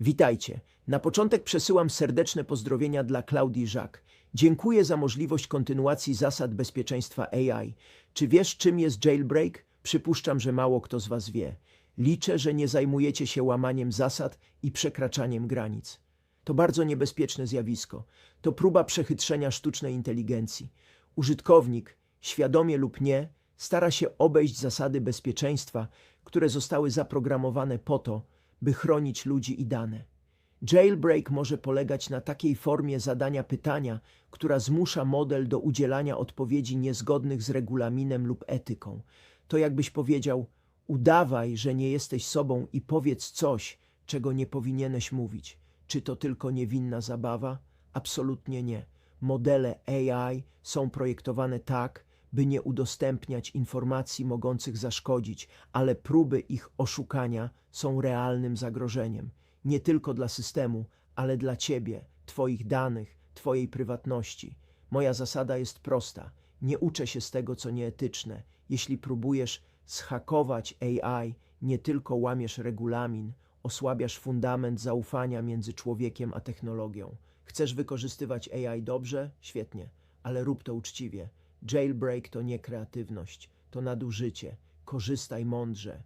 Witajcie. Na początek przesyłam serdeczne pozdrowienia dla Klaudii Żak. Dziękuję za możliwość kontynuacji zasad bezpieczeństwa AI. Czy wiesz, czym jest jailbreak? Przypuszczam, że mało kto z Was wie. Liczę, że nie zajmujecie się łamaniem zasad i przekraczaniem granic. To bardzo niebezpieczne zjawisko. To próba przechytrzenia sztucznej inteligencji. Użytkownik, świadomie lub nie, stara się obejść zasady bezpieczeństwa, które zostały zaprogramowane po to, by chronić ludzi i dane. Jailbreak może polegać na takiej formie zadania pytania, która zmusza model do udzielania odpowiedzi niezgodnych z regulaminem lub etyką. To jakbyś powiedział: udawaj, że nie jesteś sobą i powiedz coś, czego nie powinieneś mówić. Czy to tylko niewinna zabawa? Absolutnie nie. Modele AI są projektowane tak, by nie udostępniać informacji mogących zaszkodzić, ale próby ich oszukania są realnym zagrożeniem. Nie tylko dla systemu, ale dla ciebie, twoich danych, twojej prywatności. Moja zasada jest prosta. Nie uczę się z tego, co nieetyczne. Jeśli próbujesz zhakować AI, nie tylko łamiesz regulamin, osłabiasz fundament zaufania między człowiekiem a technologią. Chcesz wykorzystywać AI dobrze? Świetnie, ale rób to uczciwie. Jailbreak to nie kreatywność, to nadużycie. Korzystaj mądrze.